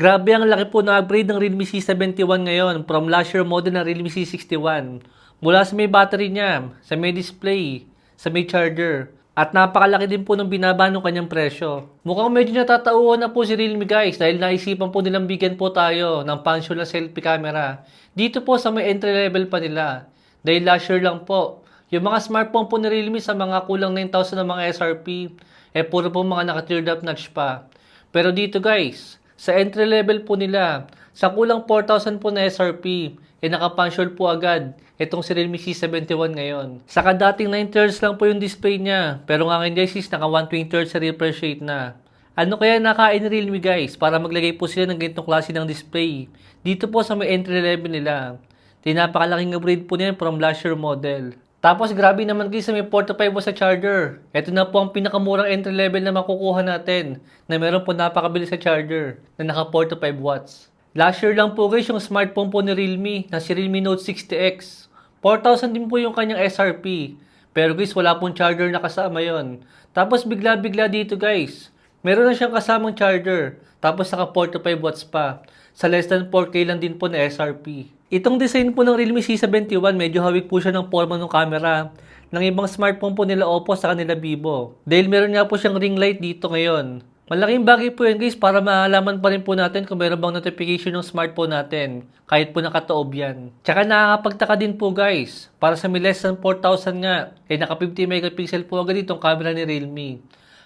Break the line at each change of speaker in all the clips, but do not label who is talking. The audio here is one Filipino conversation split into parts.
Grabe ang laki po ng upgrade ng Realme C71 ngayon from last year model ng Realme C61. Mula sa may battery niya, sa may display, sa may charger, at napakalaki din po ng binaba ng kanyang presyo. Mukhang medyo natatauhan na po si Realme guys dahil naisipan po nilang bigyan po tayo ng function na selfie camera. Dito po sa may entry level pa nila. Dahil last year lang po, yung mga smartphone po ni Realme sa mga kulang 9,000 na mga SRP, eh puro po mga naka-teared up notch pa. Pero dito guys, sa entry level po nila, sa kulang 4,000 po na SRP, eh nakapunchol po agad itong si Realme C71 ngayon. Sa kadating 9 Hz lang po yung display niya, pero nga ngayon guys is naka 120 Hz sa refresh rate na. Ano kaya nakain Realme guys para maglagay po sila ng ganitong klase ng display? Dito po sa may entry level nila. Di napakalaking upgrade po niyan from last year model. Tapos grabe naman guys may 4 to 5 watts sa charger. Ito na po ang pinakamurang entry level na makukuha natin na meron po napakabilis sa charger na naka 4 to 5 watts. Last year lang po guys yung smartphone po ni Realme na si Realme Note 60X. 4,000 din po yung kanyang SRP. Pero guys wala pong charger na kasama yon. Tapos bigla-bigla dito guys. Meron na siyang kasamang charger. Tapos naka 4 to 5 watts pa. Sa less than 4K lang din po na SRP. Itong design po ng Realme C71, medyo hawig po siya ng forma ng camera ng ibang smartphone po nila Oppo sa kanila Vivo. Dahil meron nga po siyang ring light dito ngayon. Malaking bagay po yan guys para malaman pa rin po natin kung meron bang notification ng smartphone natin kahit po nakataob yan. Tsaka nakakapagtaka din po guys, para sa may less than 4,000 nga, eh naka 50 megapixel po agad itong camera ni Realme.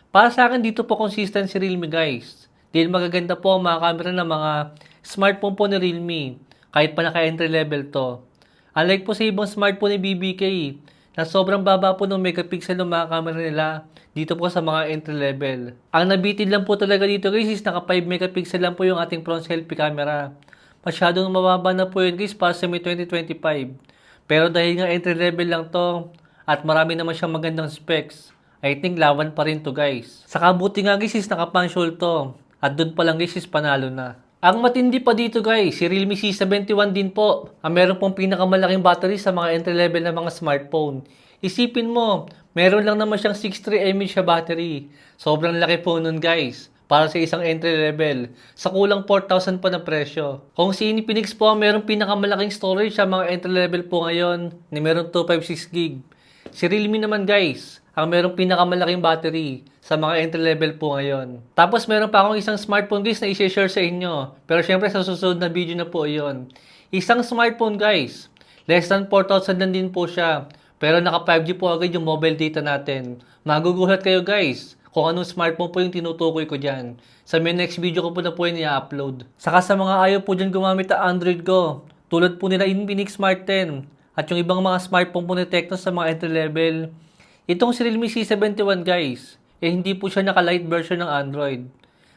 Para sa akin dito po consistent si Realme guys. Dahil magaganda po ang mga camera ng mga smartphone po ni Realme kahit pa naka-entry level to. Unlike po sa ibang smartphone ni BBK, na sobrang baba po ng megapixel ng mga camera nila dito po sa mga entry level. Ang nabitin lang po talaga dito guys is naka 5 megapixel lang po yung ating front selfie camera. Masyadong mababa na po yun guys para sa may 2025. Pero dahil nga entry level lang to at marami naman siyang magandang specs, I think lawan pa rin to guys. Saka buti nga guys is naka-punchhole to at doon pa lang guys is panalo na. Ang matindi pa dito guys, si Realme C71 din po. Ang meron pong pinakamalaking battery sa mga entry level na mga smartphone. Isipin mo, meron lang naman siyang 63 mAh battery. Sobrang laki po nun guys. Para sa isang entry level. Sa kulang 4,000 pa na presyo. Kung si Infinix po ang meron pinakamalaking storage sa mga entry level po ngayon, na meron 256 gig. Si Realme naman guys, ang merong pinakamalaking battery sa mga entry level po ngayon. Tapos meron pa akong isang smartphone guys na i-share sa inyo. Pero syempre sa susunod na video na po yon. Isang smartphone guys, less than 4,000 lang din po siya. Pero naka 5G po agad yung mobile data natin. Magugulat kayo guys kung anong smartphone po yung tinutukoy ko dyan. Sa may next video ko po na po yun i-upload. Saka sa mga ayaw po dyan gumamit ng Android ko, tulad po nila Infinix Smart 10 at yung ibang mga smartphone po ni Tecno sa mga entry level, Itong si Realme C71 guys, eh hindi po siya naka-light version ng Android.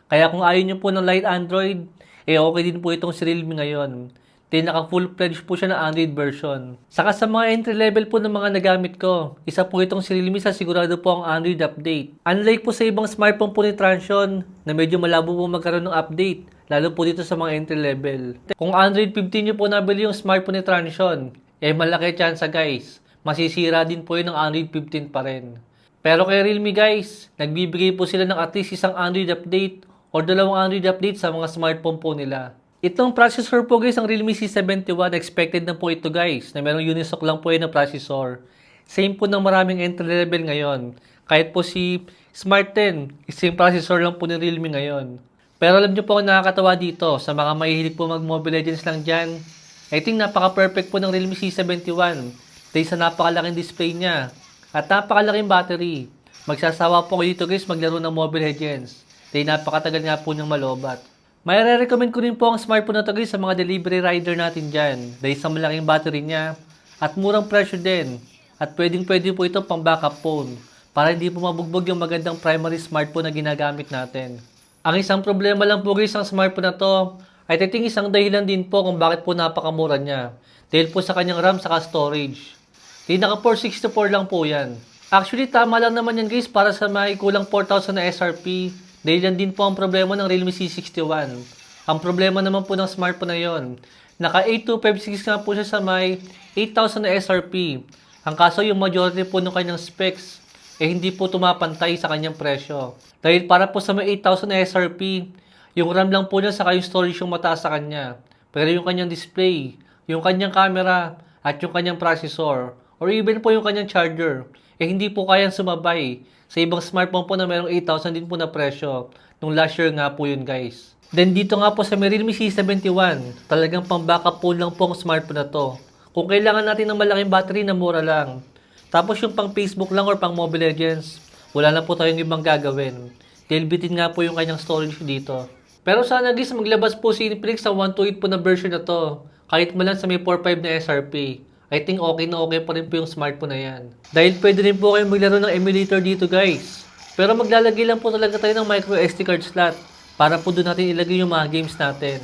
Kaya kung ayaw nyo po ng light Android, eh okay din po itong si Realme ngayon. Then naka full-fledged po siya ng Android version. Saka sa mga entry level po ng mga nagamit ko, isa po itong si Realme sa sigurado po ang Android update. Unlike po sa ibang smartphone po ni Transsion, na medyo malabo po magkaroon ng update, lalo po dito sa mga entry level. Kung Android 15 nyo po nabili yung smartphone ni Transsion, eh malaki chance guys masisira din po yun ng Android 15 pa rin. Pero kay Realme guys, nagbibigay po sila ng at least isang Android update or dalawang Android update sa mga smartphone po nila. Itong processor po guys, ang Realme C71, expected na po ito guys, na merong unisoc lang po yun na processor. Same po ng maraming entry level ngayon. Kahit po si Smart 10, same processor lang po ni Realme ngayon. Pero alam nyo po kung nakakatawa dito, sa mga mahihilig po mag Mobile Legends lang dyan, I think napaka-perfect po ng Realme C71 dahil sa napakalaking display niya at napakalaking battery. Magsasawa po kayo dito guys maglaro ng Mobile Legends dahil napakatagal nga po niyang malobat. May re-recommend ko rin po ang smartphone na to guys sa mga delivery rider natin dyan dahil sa malaking battery niya at murang presyo din at pwedeng pwede po ito pang backup phone para hindi po mabugbog yung magandang primary smartphone na ginagamit natin. Ang isang problema lang po guys ang smartphone na to ay titing isang dahilan din po kung bakit po napakamura niya dahil po sa kanyang RAM saka storage. Di naka 464 lang po yan. Actually, tama lang naman yan guys para sa may kulang 4,000 na SRP. Dahil yan din po ang problema ng Realme C61. Ang problema naman po ng smartphone na yon. Naka 8256 nga po siya sa may 8,000 na SRP. Ang kaso yung majority po ng kanyang specs eh hindi po tumapantay sa kanyang presyo. Dahil para po sa may 8,000 na SRP, Yung RAM lang po niya saka yung storage yung mataas sa kanya. Pero yung kanyang display, yung kanyang camera, at yung kanyang processor, or even po yung kanyang charger, eh hindi po kayang sumabay sa ibang smartphone po na merong 8,000 din po na presyo. Nung last year nga po yun guys. Then dito nga po sa may Realme C71, talagang pang backup po lang po ang smartphone na to. Kung kailangan natin ng malaking battery na mura lang. Tapos yung pang Facebook lang or pang Mobile Legends, wala na po tayong ibang gagawin. Dahil bitin nga po yung kanyang storage dito. Pero sana guys, maglabas po si Infinix sa 128 po na version na to. Kahit mo lang sa may 4.5 na SRP. I think okay na okay pa rin po yung smartphone na yan. Dahil pwede rin po kayo maglaro ng emulator dito guys. Pero maglalagay lang po talaga tayo ng micro SD card slot para po doon natin ilagay yung mga games natin.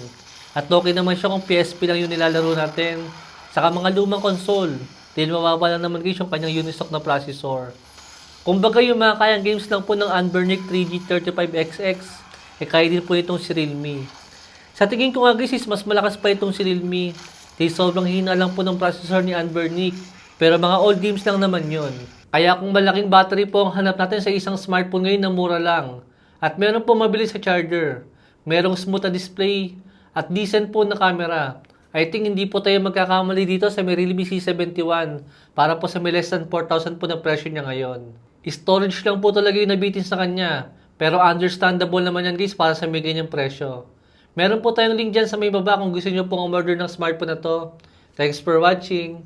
At okay naman siya kung PSP lang yung nilalaro natin. Saka mga lumang console. Dahil mababa lang naman guys yung kanyang unistock na processor. Kumbaga yung mga kayang games lang po ng Anbernic 3G35XX, eh kaya din po itong si Realme. Sa tingin ko nga guys mas malakas pa itong si Realme. Dahil sobrang hina lang po ng processor ni Anbernic. Pero mga old games lang naman yon. Kaya kung malaking battery po ang hanap natin sa isang smartphone ngayon na mura lang. At meron po mabilis sa charger. Merong smooth na display. At decent po na camera. I think hindi po tayo magkakamali dito sa may Realme C71 para po sa may less than 4,000 po na presyo niya ngayon. Storage lang po talaga yung nabitin sa kanya. Pero understandable naman yan guys para sa may ganyang presyo. Meron po tayong link dyan sa may baba kung gusto nyo pong umorder ng smartphone na to. Thanks for watching.